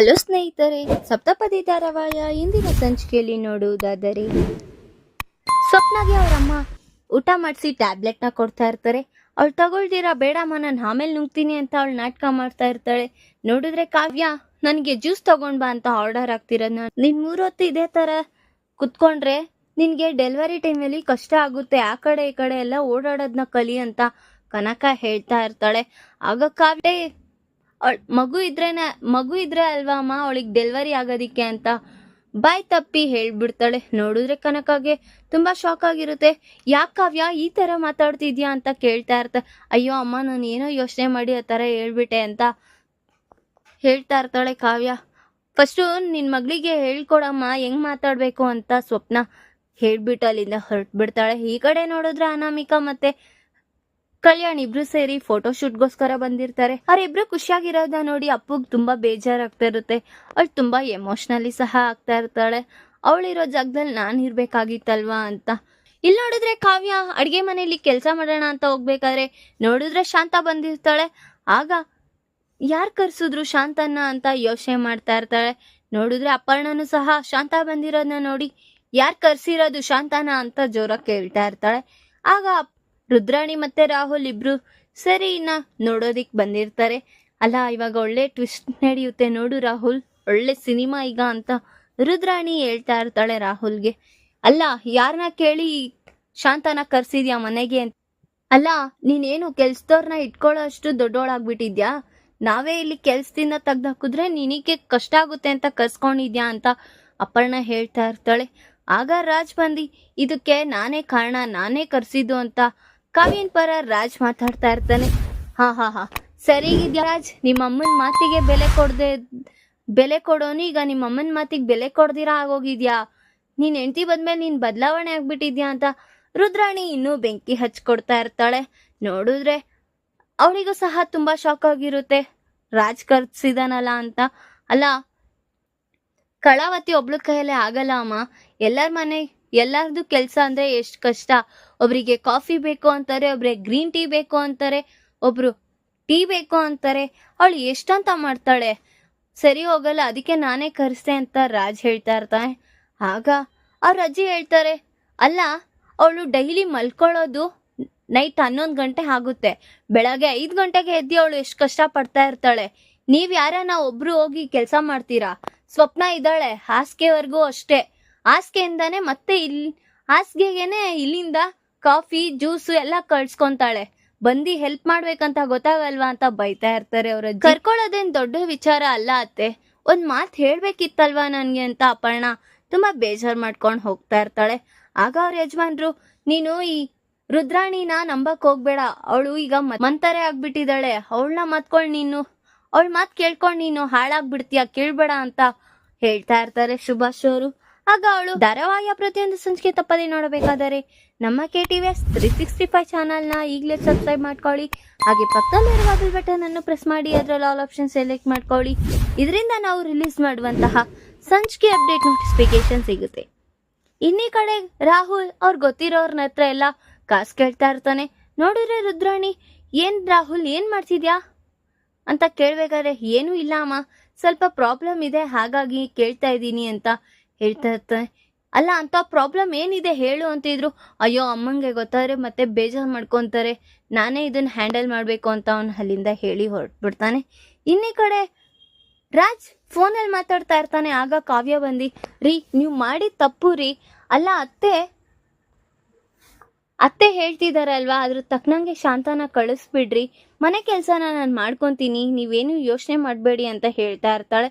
Hello ಸ್ನೇಹಿತರೆ, ಸಪ್ತಪದಿ ಧಾರಾವಾಹಿಯ ಇಂದಿನ ಸಂಚಿಕೆಯಲ್ಲಿ ನೋಡುವುದಾದರೆ, ಸ್ವಪ್ನಗೆ ಅವರಮ್ಮ ಊಟ ಮಾಡಿಸಿ ಟ್ಯಾಬ್ಲೆಟ್ನ ಕೊಡ್ತಾ ಇರ್ತಾರೆ. ಅವಳು ತಗೊಳ್ದಿರಾ ಬೇಡಮ್ಮ ನಾನು ಆಮೇಲೆ ನುಗ್ತೀನಿ ಅಂತ ಅವಳು ನಾಟಕ ಮಾಡ್ತಾ ಇರ್ತಾಳೆ. ನೋಡಿದ್ರೆ ಕಾವ್ಯ, ನನಗೆ ಜ್ಯೂಸ್ ತಗೊಂಡ್ ಬಾ ಅಂತ ಆರ್ಡರ್ ಆಗ್ತಿರೋದು ನಿನ್. ಮೂರೊತ್ತು ಇದೇ ಥರ ಕುತ್ಕೊಂಡ್ರೆ ನಿನಗೆ ಡೆಲಿವರಿ ಟೈಮಲ್ಲಿ ಕಷ್ಟ ಆಗುತ್ತೆ. ಆ ಕಡೆ ಈ ಕಡೆ ಎಲ್ಲ ಓಡಾಡೋದನ್ನ ಕಲಿ ಅಂತ ಕನಕ ಹೇಳ್ತಾ ಇರ್ತಾಳೆ. ಆಗ ಕಾವ್ಯ ಮಗು ಇದ್ರೇನೆ, ಮಗು ಇದ್ರೆ ಅಲ್ವಾ ಅಮ್ಮ? ಅವಳಿಗೆ ಡೆಲಿವರಿ ಆಗೋದಿಕ್ಕೆ ಅಂತ. ಬಾಯ್ ತಪ್ಪಿ ಹೇಳ್ಬಿಡ್ತಾಳೆ. ನೋಡಿದ್ರೆ ಕನಕಾಗೆ ತುಂಬಾ ಶಾಕ್ ಆಗಿರುತ್ತೆ. ಯಾಕೆ ಕಾವ್ಯ, ಈ ತರ ಮಾತಾಡ್ತಿದ್ಯಾ ಅಂತ ಕೇಳ್ತಾ ಇರ್ತ. ಅಯ್ಯೋ ಅಮ್ಮ, ನಾನು ಏನೋ ಯೋಚನೆ ಮಾಡಿ ಆ ಥರ ಹೇಳ್ಬಿಟ್ಟೆ ಅಂತ ಹೇಳ್ತಾ ಇರ್ತಾಳೆ ಕಾವ್ಯ. ಫಸ್ಟು ನಿನ್ನ ಮಗಳಿಗೆ ಹೇಳ್ಕೊಡಮ್ಮ, ಹೆಂಗ್ ಮಾತಾಡಬೇಕು ಅಂತ ಸ್ವಪ್ನ ಹೇಳ್ಬಿಟ್ಟು ಅಲ್ಲಿಂದ ಹೊರಟ್ಬಿಡ್ತಾಳೆ. ಈ ಕಡೆ ನೋಡಿದ್ರೆ ಅನಾಮಿಕಾ ಮತ್ತೆ ಕಲ್ಯಾಣ್ ಇಬ್ರು ಸೇರಿ ಫೋಟೋ ಶೂಟ್ಗೋಸ್ಕರ ಬಂದಿರ್ತಾರೆ. ಅವರಿಬ್ರು ಖುಷಿಯಾಗಿರೋದ ನೋಡಿ ಅಪ್ಪುಗ್ ತುಂಬಾ ಬೇಜಾರಾಗ್ತಾ ಇರುತ್ತೆ ಅವಳು ತುಂಬಾ ಎಮೋಷ್ನಲಿ ಸಹ ಆಗ್ತಾ ಇರ್ತಾಳೆ. ಅವಳಿರೋ ಜಾಗದಲ್ಲಿ ನಾನು ಇರ್ಬೇಕಾಗಿತ್ತಲ್ವಾ ಅಂತ. ಇಲ್ಲಿ ನೋಡಿದ್ರೆ ಕಾವ್ಯ ಅಡ್ಗೆ ಮನೆಯಲ್ಲಿ ಕೆಲಸ ಮಾಡೋಣ ಅಂತ ಹೋಗ್ಬೇಕಾದ್ರೆ ನೋಡಿದ್ರೆ ಶಾಂತ ಬಂದಿರ್ತಾಳೆ. ಆಗ ಯಾರು ಕರ್ಸಿದ್ರು ಶಾಂತನ್ನ ಅಂತ ಯೋಚನೆ ಮಾಡ್ತಾ ಇರ್ತಾಳೆ. ನೋಡಿದ್ರೆ ಅಪರ್ಣನು ಸಹ ಶಾಂತ ಬಂದಿರೋದನ್ನ ನೋಡಿ ಯಾರು ಕರ್ಸಿರೋದು ಶಾಂತನ ಅಂತ ಜೋರಾಗಿ ಕೇಳ್ತಾ ಇರ್ತಾಳೆ. ಆಗ ರುದ್ರಾಣಿ ಮತ್ತೆ ರಾಹುಲ್ ಇಬ್ರು ಸರಿ ಇನ್ನ ನೋಡೋದಿಕ್ ಬಂದಿರ್ತಾರೆ. ಅಲ್ಲ, ಇವಾಗ ಒಳ್ಳೆ ಟ್ವಿಸ್ಟ್ ನಡೆಯುತ್ತೆ ನೋಡು ರಾಹುಲ್. ಒಳ್ಳೆ ಸಿನಿಮಾ ಈಗ ಅಂತ ರುದ್ರಾಣಿ ಹೇಳ್ತಾ ಇರ್ತಾಳೆ ರಾಹುಲ್ಗೆ. ಅಲ್ಲ ಯಾರನ್ನ ಕೇಳಿ ಶಾಂತನ ಕರ್ಸಿದ್ಯಾ ಮನೆಗೆ ಅಂತ? ಅಲ್ಲ, ನೀನೇನು ಕೆಲ್ಸದವ್ರನ್ನ ಇಟ್ಕೊಳ್ಳೋ ಅಷ್ಟು ದೊಡ್ಡೋಳಾಗ್ಬಿಟ್ಟಿದ್ಯಾ? ನಾವೇ ಇಲ್ಲಿ ಕೆಲ್ಸದಿಂದ ತೆಗ್ದಾಕಿದ್ರೆ ನಿನಗೆ ಕಷ್ಟ ಆಗುತ್ತೆ ಅಂತ ಕರ್ಸ್ಕೊಂಡಿದ್ಯಾ ಅಂತ ಅಪರ್ಣ ಹೇಳ್ತಾ ಇರ್ತಾಳೆ. ಆಗ ರಾಜ್ ಬಂದು, ಇದಕ್ಕೆ ನಾನೇ ಕಾರಣ, ನಾನೇ ಕರ್ಸಿದ್ದು ಅಂತ ಕಾವ್ಯನ್ ಪರ ರಾಜ್ ಮಾತಾಡ್ತಾ ಇರ್ತಾನೆ. ಹಾ ಹಾ ಹಾ. ಸರಿಗಿದ್ಯಾ ರಾಜ್? ನಿಮ್ಮ ಅಮ್ಮನ ಮಾತಿಗೆ ಬೆಲೆ ಕೊಡದೆ, ಬೆಲೆ ಕೊಡೋನು ಈಗ ನಿಮ್ಮ ಅಮ್ಮನ ಮಾತಿಗೆ ಬೆಲೆ ಕೊಡ್ದಿರಾ ಆಗೋಗಿದ್ಯಾ? ನೀನ್ ಹೆಂಡತಿ ಬಂದ್ಮೇಲೆ ನೀನ್ ಬದಲಾವಣೆ ಆಗ್ಬಿಟ್ಟಿದ್ಯಾ ಅಂತ ರುದ್ರಾಣಿ ಇನ್ನೂ ಬೆಂಕಿ ಹಚ್ಕೊಡ್ತಾ ಇರ್ತಾಳೆ. ನೋಡಿದ್ರೆ ಅವಳಿಗೂ ಸಹ ತುಂಬಾ ಶಾಕ್ ಆಗಿರುತ್ತೆ. ರಾಜ್ ಕರ್ಸಿದಾನಲ್ಲ ಅಂತ. ಅಲ್ಲ, ಕಳಾವತಿ ಒಬ್ಳ ಕೈಯಲ್ಲೇ ಆಗಲ್ಲ ಅಮ್ಮ. ಎಲ್ಲರ ಮನೆ ಎಲ್ಲಾರ್ದು ಕೆಲಸ ಅಂದ್ರೆ ಎಷ್ಟು ಕಷ್ಟ. ಒಬ್ಬರಿಗೆ ಕಾಫಿ ಬೇಕು ಅಂತಾರೆ, ಒಬ್ರಿಗೆ ಗ್ರೀನ್ ಟೀ ಬೇಕು ಅಂತಾರೆ, ಒಬ್ರು ಟೀ ಬೇಕು ಅಂತಾರೆ. ಅವಳು ಎಷ್ಟಂತ ಮಾಡ್ತಾಳೆ? ಸರಿ ಹೋಗಲ್ಲ, ಅದಕ್ಕೆ ನಾನೇ ಕರೆಸ್ತೆ ಅಂತ ರಾಜ್ ಹೇಳ್ತಾ ಇರ್ತಾನೆ. ಆಗ ಅವ್ರ ಅಜ್ಜಿ ಹೇಳ್ತಾರೆ, ಅಲ್ಲ, ಅವಳು ಡೈಲಿ ಮಲ್ಕೊಳ್ಳೋದು ನೈಟ್ ಹನ್ನೊಂದು ಗಂಟೆ ಆಗುತ್ತೆ. ಬೆಳಗ್ಗೆ ಐದು ಗಂಟೆಗೆ ಎದ್ದು ಅವಳು ಎಷ್ಟು ಕಷ್ಟ ಪಡ್ತಾ ಇರ್ತಾಳೆ. ನೀವು ಯಾರನ್ನ ಒಬ್ರು ಹೋಗಿ ಕೆಲಸ ಮಾಡ್ತೀರಾ? ಸ್ವಪ್ನ ಇದ್ದಾಳೆ, ಹಾಸಿಗೆವರೆಗೂ ಅಷ್ಟೇ. ಹಾಸಿಗೆಯಿಂದಾನೆ ಮತ್ತೆ ಇಲ್ಲಿ ಹಾಸಿಗೆಗೆನೆ ಇಲ್ಲಿಂದ ಕಾಫಿ, ಜ್ಯೂಸು ಎಲ್ಲ ಕಳ್ಸ್ಕೊಂತಾಳೆ. ಬಂದು ಹೆಲ್ಪ್ ಮಾಡ್ಬೇಕಂತ ಗೊತ್ತಾಗಲ್ವಾ ಅಂತ ಬೈತಾ ಇರ್ತಾರೆ ಅವ್ರ ಕರ್ಕೊಳ್ಳೋದೇನ್ ದೊಡ್ಡ ವಿಚಾರ ಅಲ್ಲ ಅತ್ತೆ. ಒಂದ್ ಮಾತು ಹೇಳ್ಬೇಕಿತ್ತಲ್ವಾ ನನ್ಗೆ ಅಂತ ಅಪರ್ಣ ತುಂಬಾ ಬೇಜಾರ್ ಮಾಡ್ಕೊಂಡು ಹೋಗ್ತಾ ಇರ್ತಾಳೆ. ಆಗ ಅವ್ರ ಯಜಮಾನ್ರು, ನೀನು ಈ ರುದ್ರಾಣಿನ ನಂಬಕ್ ಹೋಗ್ಬೇಡ. ಅವಳು ಈಗ ಮಂತಾರೆ ಆಗ್ಬಿಟ್ಟಿದ್ದಾಳೆ. ಅವಳನ್ನ ಮತ್ಕೊಂಡ್ ನೀನು, ಅವಳ ಮಾತ್ ಕೇಳ್ಕೊಂಡು ನೀನು ಹಾಳಾಗ್ಬಿಡ್ತೀಯ, ಕೇಳ್ಬೇಡ ಅಂತ ಹೇಳ್ತಾ ಇರ್ತಾರೆ ಸುಭಾಷ್ ಅವರು. ಆಗ ಅವಳು ಧಾರಾವಾಹಿಯ ಪ್ರತಿಯೊಂದು ಸಂಚಿಕೆ ತಪ್ಪದೆ ನೋಡಬೇಕಾದರೆ ನಮ್ಮ K T V S three sixty five ಚಾನಲ್ನ ಈಗಲೇ ಸಬ್ಸ್ಕ್ರೈಬ್ ಮಾಡ್ಕೊಳ್ಳಿ. ಹಾಗೆ ಪಕ್ಕದಲ್ಲಿರುವ ಬೆಲ್ ಬಟನ್ ಅನ್ನು ಪ್ರೆಸ್ ಮಾಡಿ, ಅದರಲ್ಲಿ ಆಲ್ ಆಪ್ಷನ್ ಸೆಲೆಕ್ಟ್ ಮಾಡ್ಕೊಳ್ಳಿ. ಇದರಿಂದ ನಾವು ರಿಲೀಸ್ ಮಾಡುವಂತಹ ಸಂಚಿಕೆ ಅಪ್ಡೇಟ್ ನೋಟಿಫಿಕೇಶನ್ ಸಿಗುತ್ತೆ. ಇನ್ನೀ ಕಡೆ ರಾಹುಲ್ ಅವ್ರು ಗೊತ್ತಿರೋರ್ನ ಹತ್ರ ಎಲ್ಲ ಕಾಸು ಕೇಳ್ತಾ ಇರ್ತಾನೆ. ನೋಡಿದ್ರೆ, ರುದ್ರಾಣಿ, ಏನ್ ರಾಹುಲ್, ಏನ್ ಮಾಡ್ತಿದ್ಯಾ? ಅಂತ ಕೇಳ್ಬೇಕಾದ್ರೆ, ಏನೂ ಇಲ್ಲ ಅಮ್ಮ. ಸ್ವಲ್ಪ ಪ್ರಾಬ್ಲಮ್ ಇದೆ, ಹಾಗಾಗಿ ಕೇಳ್ತಾ ಇದ್ದೀನಿ ಅಂತ ಹೇಳ್ತಾ ಇರ್ತಾನೆ ಅಲ್ಲ, ಅಂತ ಪ್ರಾಬ್ಲಮ್ ಏನಿದೆ ಹೇಳು ಅಂತಿದ್ರು ಅಯ್ಯೋ, ಅಮ್ಮಂಗೆ ಗೊತ್ತಾದ್ರೆ ಮತ್ತೆ ಬೇಜಾರು ಮಾಡ್ಕೊತಾರೆ. ನಾನೇ ಇದನ್ನ ಹ್ಯಾಂಡಲ್ ಮಾಡಬೇಕು ಅಂತ ಅವನು ಅಲ್ಲಿಂದ ಹೇಳಿ ಹೊರಟ್ಬಿಡ್ತಾನೆ. ಇನ್ನೇ ಕಡೆ ರಾಜ್ ಫೋನಲ್ಲಿ ಮಾತಾಡ್ತಾ ಇರ್ತಾನೆ. ಆಗ ಕಾವ್ಯ ಬಂದು, ರೀ, ನೀವು ಮಾಡಿ ತಪ್ಪು ರೀ. ಅಲ್ಲ, ಅತ್ತೆ ಅತ್ತೆ ಹೇಳ್ತಿದಾರಲ್ವಾ ಅದ್ರ ತಕ್ಕನಂಗೆ ಶಾಂತನ ಕಳಿಸ್ಬಿಡ್ರಿ. ಮನೆ ಕೆಲಸನ ನಾನು ಮಾಡ್ಕೊತೀನಿ. ನೀವೇನು ಯೋಚನೆ ಮಾಡಬೇಡಿ ಅಂತ ಹೇಳ್ತಾ ಇರ್ತಾಳೆ.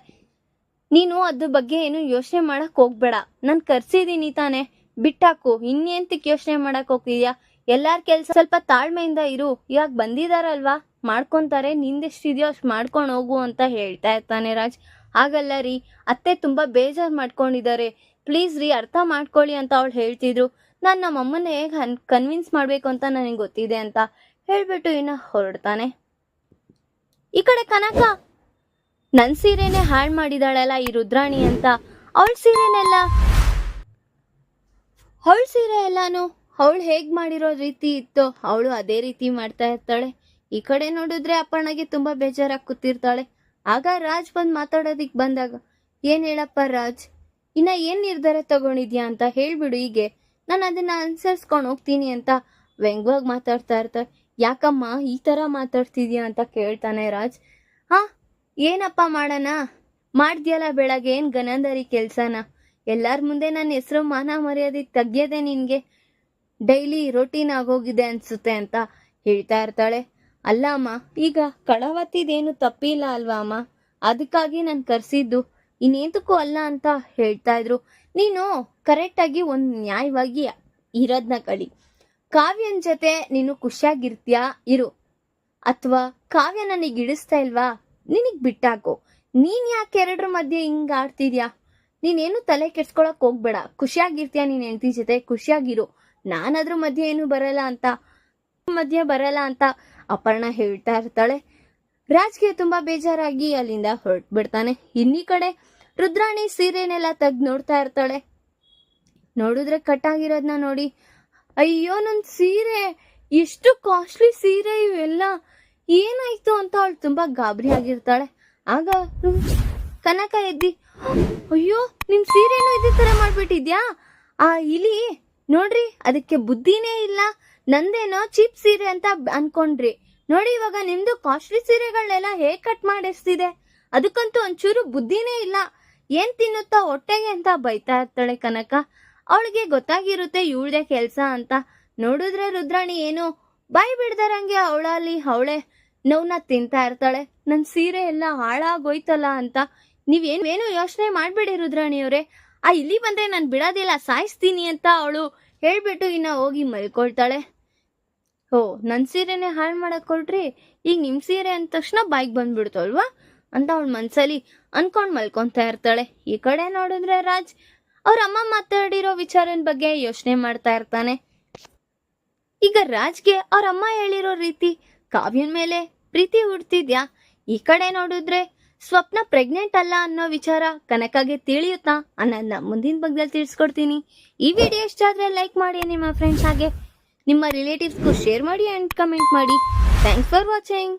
ನೀನು ಅದ್ರ ಬಗ್ಗೆ ಏನು ಯೋಚನೆ ಮಾಡಕ್ ಹೋಗ್ಬೇಡ. ನಾನು ಕರ್ಸಿದೀನಿ ತಾನೆ. ಬಿಟ್ಟಾಕು. ಇನ್ನೇಂತಕ್ ಯೋಚನೆ ಮಾಡಕ್ ಹೋಗ್ತಿದ್ಯಾ? ಎಲ್ಲಾರ್ ಕೆಲ್ಸ ಸ್ವಲ್ಪ ತಾಳ್ಮೆಯಿಂದ ಇರು. ಇವಾಗ ಬಂದಿದಾರಲ್ವಾ? ಮಾಡ್ಕೊಂತಾರೆ. ನಿಂದೆಷ್ಟಿದೆಯೋ ಅಷ್ಟು ಮಾಡ್ಕೊಂಡು ಹೋಗು ಅಂತ ಹೇಳ್ತಾ ಇರ್ತಾನೆ ರಾಜ್. ಹಾಗಲ್ಲ ರೀ. ಅತ್ತೆ ತುಂಬಾ ಬೇಜಾರ್ ಮಾಡ್ಕೊಂಡಿದ್ದಾರೆ ಪ್ಲೀಸ್ ರೀ, ಅರ್ಥ ಮಾಡ್ಕೊಳ್ಳಿ ಅಂತ ಅವಳು ಹೇಳ್ತಿದ್ರು. ನಾನ್ ನಮ್ಮ ಅಮ್ಮನ ಹೇಗೆ ಹನ್ ಕನ್ವಿನ್ಸ್ ಮಾಡಬೇಕು ಅಂತ ನನಗೆ ಗೊತ್ತಿದೆ ಅಂತ ಹೇಳ್ಬಿಟ್ಟು ಇನ್ನು ಹೊರಡ್ತಾನೆ. ಈ ಕಡೆ ಕನಕ! ನನ್ನ ಸೀರೆನೆ ಹಾಳು ಮಾಡಿದಾಳಲ್ಲ ಈ ರುದ್ರಾಣಿ ಅಂತ. ಅವಳ ಸೀರೆನೆಲ್ಲ? ಅವಳ ಸೀರೆ ಎಲ್ಲಾನು ಅವಳು ಹೇಗ್ ಮಾಡಿರೋ ರೀತಿ ಇತ್ತು. ಅವಳು ಅದೇ ರೀತಿ ಮಾಡ್ತಾ ಇರ್ತಾಳೆ. ಈ ಕಡೆ ನೋಡಿದ್ರೆ ಅಪ್ಪಣ್ಣಗೆ ತುಂಬಾ ಬೇಜಾರಾಗಿ ಕೂತಿರ್ತಾಳೆ. ಆಗ ರಾಜ್ ಬಂದು ಮಾತಾಡೋದಿಕ್ ಬಂದಾಗ, ಏನ್ ಹೇಳಪ್ಪ ರಾಜ್? ಇನ್ನ ಏನ್ ನಿರ್ಧಾರ ತಗೊಂಡಿದ್ಯಾ ಅಂತ ಹೇಳ್ಬಿಡು ಹೀಗೆ. ನಾನು ಅದನ್ನ ಅನುಸರಿಸ್ಕೊಂಡು ಹೋಗ್ತೀನಿ ಅಂತ ವ್ಯಂಗ್ಯವಾಗಿ ಮಾತಾಡ್ತಾ ಇರ್ತಾಳೆ. ಯಾಕಮ್ಮ ಈ ತರ ಮಾತಾಡ್ತಿದ್ಯಾ ಅಂತ ಕೇಳ್ತಾನೆ ರಾಜ್. ಹಾ ಏನಪ್ಪ ಮಾಡೋಣ? ಮಾಡ್ದ್ಯಲ್ಲ ಬೆಳಗ್ಗೆ ಏನು ಗನಂದರಿ ಕೆಲಸನ? ಎಲ್ಲರ ಮುಂದೆ ನನ್ನ ಹೆಸರು ಮಾನ ಮರ್ಯಾದೆ ತೆಗ್ಯದೆ ನಿನಗೆ. ಡೈಲಿ ರೊಟೀನ್ ಆಗೋಗಿದೆ ಅನ್ಸುತ್ತೆ ಅಂತ ಹೇಳ್ತಾ ಇರ್ತಾಳೆ. ಅಲ್ಲ ಅಮ್ಮ, ಈಗ ಕಳವತ್ತಿದೇನು ತಪ್ಪಿಲ್ಲ ಅಲ್ವಾ ಅಮ್ಮ? ಅದಕ್ಕಾಗಿ ನಾನು ಕರ್ಸಿದ್ದು. ಇನ್ನೇಂತಕ್ಕೂ ಅಲ್ಲ ಅಂತ ಹೇಳ್ತಾ ಇದ್ರು. ನೀನು ಕರೆಕ್ಟಾಗಿ ಒಂದು ನ್ಯಾಯವಾಗಿ ಇರೋದನ್ನ ಕಳಿ. ಕಾವ್ಯನ ಜೊತೆ ನೀನು ಖುಷಿಯಾಗಿರ್ತೀಯಾ? ಇರು. ಅಥವಾ ಕಾವ್ಯ ನನಗೆ ಇಡಿಸ್ತಾ ಇಲ್ವಾ? ನಿನಗ್ ಬಿಟ್ಟಾಕೋ. ನೀನ್ ಯಾಕೆ ಎರಡರ ಮಧ್ಯೆ ಹಿಂಗ್ ಆಡ್ತಿದ್ಯಾ? ನೀನೇನು ತಲೆ ಕೆಡ್ಸ್ಕೊಳಕ್ ಹೋಗ್ಬೇಡ. ಖುಷಿಯಾಗಿರ್ತೀಯ ನೀನ್ ಹೆಂಡತಿ ಜೊತೆ. ಖುಷಿಯಾಗಿರು. ನಾನದ್ರ ಮಧ್ಯೆ ಏನು ಬರಲ್ಲ ಅಂತ. ಮಧ್ಯೆ ಬರಲ್ಲ ಅಂತ ಅಪರ್ಣ ಹೇಳ್ತಾ ಇರ್ತಾಳೆ. ರಾಜ್ಗೆ ತುಂಬಾ ಬೇಜಾರಾಗಿ ಅಲ್ಲಿಂದ ಹೊರಟು ಬಿಡ್ತಾನೆ ಇನ್ನಿ ಕಡೆ ರುದ್ರಾಣಿ ಸೀರೆನೆಲ್ಲ ತೆಗ್ದು ನೋಡ್ತಾ ಇರ್ತಾಳೆ. ನೋಡಿದ್ರೆ ಕಟ್ಟಾಗಿರೋದನ್ನ ನೋಡಿ. ಅಯ್ಯೋ, ನನ್ ಸೀರೆ. ಎಷ್ಟು ಕಾಸ್ಟ್ಲಿ ಸೀರೆ ಇವೆಲ್ಲ. ಏನಾಯ್ತು ಅಂತ ಅವಳು ತುಂಬಾ ಗಾಬರಿ ಆಗಿರ್ತಾಳೆ. ಆಗ ಕನಕ ಎದ್ದಿ, ಅಯ್ಯೋ, ನಿಮ್ ಸೀರೆನೂ ಇದೇ ತರ ಮಾಡ್ಬಿಟ್ಟಿದ್ಯಾ? ಆ, ಇಲಿ, ನೋಡ್ರಿ, ಅದಕ್ಕೆ ಬುದ್ಧಿನೇ ಇಲ್ಲ. ನಂದೇನೋ ಚೀಪ್ ಸೀರೆ ಅಂತ ಅನ್ಕೊಂಡ್ರಿ. ನೋಡಿ, ಇವಾಗ ನಿಮ್ದು ಕಾಸ್ಟ್ಲಿ ಸೀರೆಗಳನ್ನೆಲ್ಲ ಹೇಗ್ ಕಟ್ ಮಾಡಿಸ್ತಿದೆ? ಅದಕ್ಕಂತೂ ಒಂಚೂರು ಬುದ್ಧಿನೇ ಇಲ್ಲ. ಏನ್ ತಿನ್ನುತ್ತಾ ಹೊಟ್ಟೆಗೆ ಅಂತ ಬೈತಾ ಇರ್ತಾಳೆ ಕನಕ. ಅವಳಿಗೆ ಗೊತ್ತಾಗಿರುತ್ತೆ ಇವಳದೆ ಕೆಲ್ಸ ಅಂತ. ನೋಡಿದ್ರೆ ರುದ್ರಾಣಿ ಏನು? ಬಾಯಿ ಬಿಡ್ದಾರಂಗೆ ಅವಳಲ್ಲಿ, ಅವಳೆ ನೋವ್ನ ತಿಂತಾ ಇರ್ತಾಳೆ. ನನ್ ಸೀರೆ ಎಲ್ಲ ಹಾಳಾಗೋಯ್ತಲ್ಲ ಅಂತ. ನೀವೇನು, ಏನು ಯೋಚನೆ ಮಾಡ್ಬೇಡಿ ರುದ್ರಾಣಿಯವರೇ. ಆ, ಇಲ್ಲಿ ಬಂದ್ರೆ ನಾನು ಬಿಡೋದಿಲ್ಲ, ಸಾಯಿಸ್ತೀನಿ ಅಂತ ಅವಳು ಹೇಳ್ಬಿಟ್ಟು ಇನ್ನ ಹೋಗಿ ಮಲ್ಕೊಳ್ತಾಳೆ. ಓ ನನ್ನ ಸೀರೆನೆ ಹಾಳು ಮಾಡಕ್ ಕೊಟ್ರಿ ಈಗ ನಿಮ್ ಸೀರೆ ಅಂದ ತಕ್ಷಣ ಬೈಕ್ ಬಂದ್ಬಿಡ್ತು ಅಲ್ವಾ? ಅಂತ ಅವಳ ಮನ್ಸಲ್ಲಿ ಅನ್ಕೊಂಡು ಮಲ್ಕೊಂತಾ ಇರ್ತಾಳೆ. ಈ ಕಡೆ ನೋಡಿದ್ರೆ ರಾಜ್, ಅವ್ರ ಅಮ್ಮ ಮಾತಾಡಿರೋ ವಿಚಾರನ ಬಗ್ಗೆ ಯೋಚನೆ ಮಾಡ್ತಾ ಇರ್ತಾನೆ. ಈಗ ರಾಜ್ಗೆ ಅವ್ರ ಅಮ್ಮ ಹೇಳಿರೋ ರೀತಿ ಕಾವ್ಯನ್ ಮೇಲೆ ಪ್ರೀತಿ ಹುಡ್ತಿದ್ಯಾ? ಈ ಕಡೆ ನೋಡಿದ್ರೆ ಸ್ವಪ್ನ ಪ್ರೆಗ್ನೆಂಟ್ ಅಲ್ಲ ಅನ್ನೋ ವಿಚಾರ ಕನಕಗೆ ತಿಳಿಯುತ್ತಾ? ಅನ್ನೋದನ್ನ ಮುಂದಿನ ಭಾಗದಲ್ಲಿ ತಿಳಿಸ್ಕೊಡ್ತೀನಿ. ಈ ವಿಡಿಯೋ ಇಷ್ಟ ಆದ್ರೆ ಲೈಕ್ ಮಾಡಿ, ನಿಮ್ಮ ಫ್ರೆಂಡ್ಸ್ ಹಾಗೆ, ನಿಮ್ಮ ರಿಲೇಟಿವ್ಸ್ಗೂ ಶೇರ್ ಮಾಡಿ ಅಂಡ್ ಕಮೆಂಟ್ ಮಾಡಿ. Thanks for watching